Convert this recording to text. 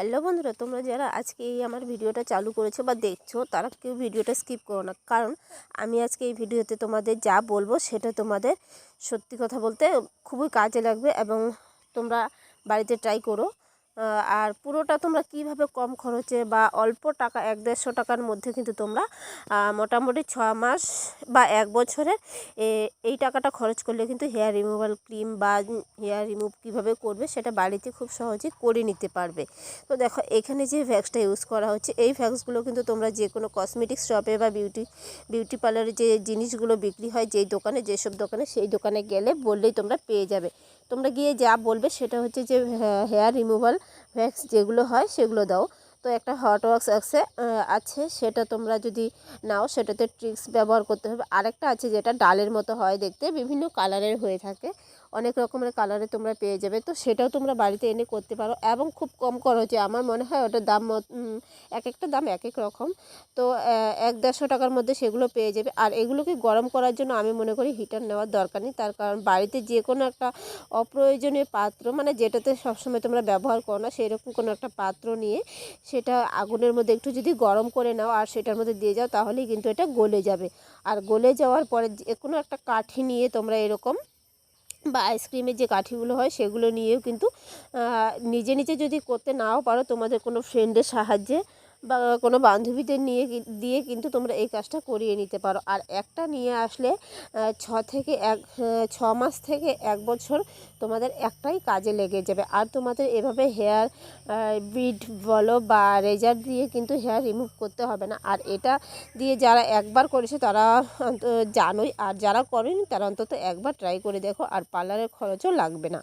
Hello বন্ধুরা, তোমরা যারা আজকে এই আমার ভিডিওটা চালু করেছ বা দেখছ, তারা কেউ ভিডিওটা স্কিপ করো না। কারণ আমি আজকে এই ভিডিওতে তোমাদের যা বলব সেটা তোমাদের সত্যি কথা বলতে খুবই কাজে লাগবে এবং তোমরা বাড়িতে ট্রাই করো। আর পুরোটা তোমরা কীভাবে কম খরচে বা অল্প টাকা, এক দেড়শো টাকার মধ্যে কিন্তু তোমরা মোটামুটি ছ মাস বা এক বছরের এই টাকাটা খরচ করলে কিন্তু হেয়ার রিমুভাল ক্রিম বা হেয়ার রিমুভ কীভাবে করবে সেটা বাড়িতে খুব সহজে করে নিতে পারবে। তো দেখো, এখানে যে ভ্যাক্সটা ইউজ করা হচ্ছে, এই ভ্যাক্সগুলো কিন্তু তোমরা যে কোনো কসমেটিক্স শপে বা বিউটি বিউটি পার্লারে যে জিনিসগুলো বিক্রি হয়, যেই দোকানে, যেসব দোকানে, সেই দোকানে গেলে বললেই তোমরা পেয়ে যাবে। তোমরা গিয়ে যা বলবে সেটা হচ্ছে যে হেয়ার রিমুভাল ভ্যাক্স যেগুলো হয় সেগুলো দাও। তো একটা হট ওয়াক্স আছে আছে, সেটা তোমরা যদি নাও, সেটাতে ট্রিক্স ব্যবহার করতে হবে। আরেকটা আছে যেটা ডালের মতো হয় দেখতে, বিভিন্ন কালারের হয়ে থাকে। অনেক রকমের কালারে তোমরা পেয়ে যাবে। তো সেটাও তোমরা বাড়িতে এনে করতে পারো এবং খুব কম খরচে আমার মনে হয় ওটার দাম এক একটা দাম এক এক রকম। তো এক দেড়শো টাকার মধ্যে সেগুলো পেয়ে যাবে। আর এগুলোকে গরম করার জন্য আমি মনে করি হিটার নেওয়ার দরকার নেই। তার কারণ বাড়িতে যে কোনো একটা অপ্রয়োজনীয় পাত্র মানে যেটাতে সবসময় তোমরা ব্যবহার করো না সেই রকম কোনো একটা পাত্র নিয়ে সেটা আগুনের মধ্যে একটু যদি গরম করে নাও আর সেটার মধ্যে দিয়ে যাও, তাহলেই কিন্তু এটা গলে যাবে। আর গলে যাওয়ার পরে যে কোনো একটা কাঠি নিয়ে তোমরা এরকম বা আইসক্রিমের যে কাঠিগুলো হয় সেগুলো নিয়েও কিন্তু নিজে নিজে যদি করতে নাও পারো তোমাদের কোনো ফ্রেন্ডের সাহায্যে বা কোনো বান্ধবীদের নিয়ে দিয়ে কিন্তু তোমরা এই কাজটা করিয়ে নিতে পারো। আর একটা নিয়ে আসলে ছ থেকে এক ছ মাস থেকে এক বছর তোমাদের একটাই কাজে লেগে যাবে। আর তোমাদের এভাবে হেয়ার বিড বলো বা রেজার দিয়ে কিন্তু হেয়ার রিমুভ করতে হবে না। আর এটা দিয়ে যারা একবার করেছে তারা জানোই। আর যারা করেনি তারা অন্তত একবার ট্রাই করে দেখো। আর পার্লারের খরচও লাগবে না।